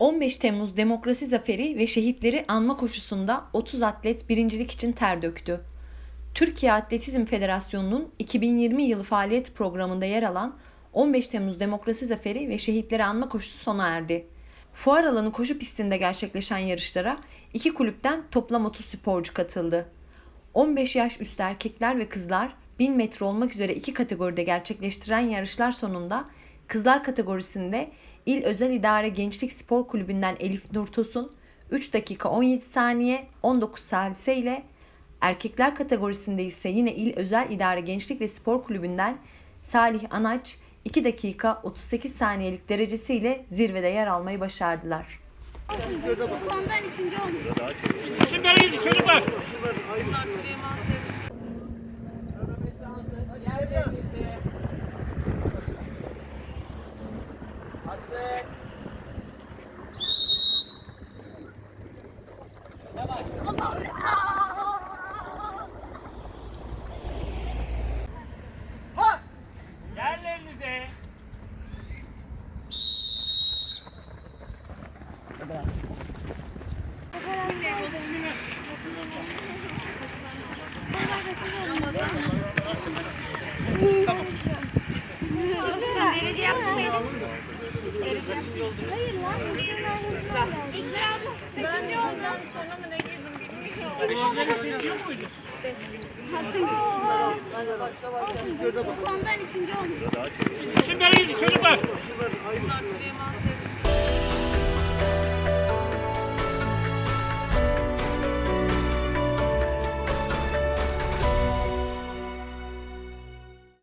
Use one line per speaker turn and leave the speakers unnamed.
15 Temmuz Demokrasi Zaferi ve şehitleri anma koşusunda 30 atlet birincilik için ter döktü. Türkiye Atletizm Federasyonu'nun 2020 yılı faaliyet programında yer alan 15 Temmuz Demokrasi Zaferi ve şehitleri anma koşusu sona erdi. Fuar alanı koşu pistinde gerçekleşen yarışlara iki kulüpten toplam 30 sporcu katıldı. 15 yaş üstü erkekler ve kızlar 1000 metre olmak üzere iki kategoride gerçekleştiren yarışlar sonunda kızlar kategorisinde İl Özel İdare Gençlik Spor Kulübü'nden Elif Nur Tosun 3 dakika 17 saniye 19 salise ile erkekler kategorisinde ise yine İl Özel İdare Gençlik ve Spor Kulübü'nden Salih Anaç 2 dakika 38 saniyelik derecesiyle zirvede yer almayı başardılar.
Sondan ikinci olmuş.
Şimdi gidin çocuklar. Yerlerinize.
Derece yapsaydın. Hayır lan. Abla seçimci oldum. Sonra mı ne girdim Sondan ikinci olmuş.
Şimdi çocuklar.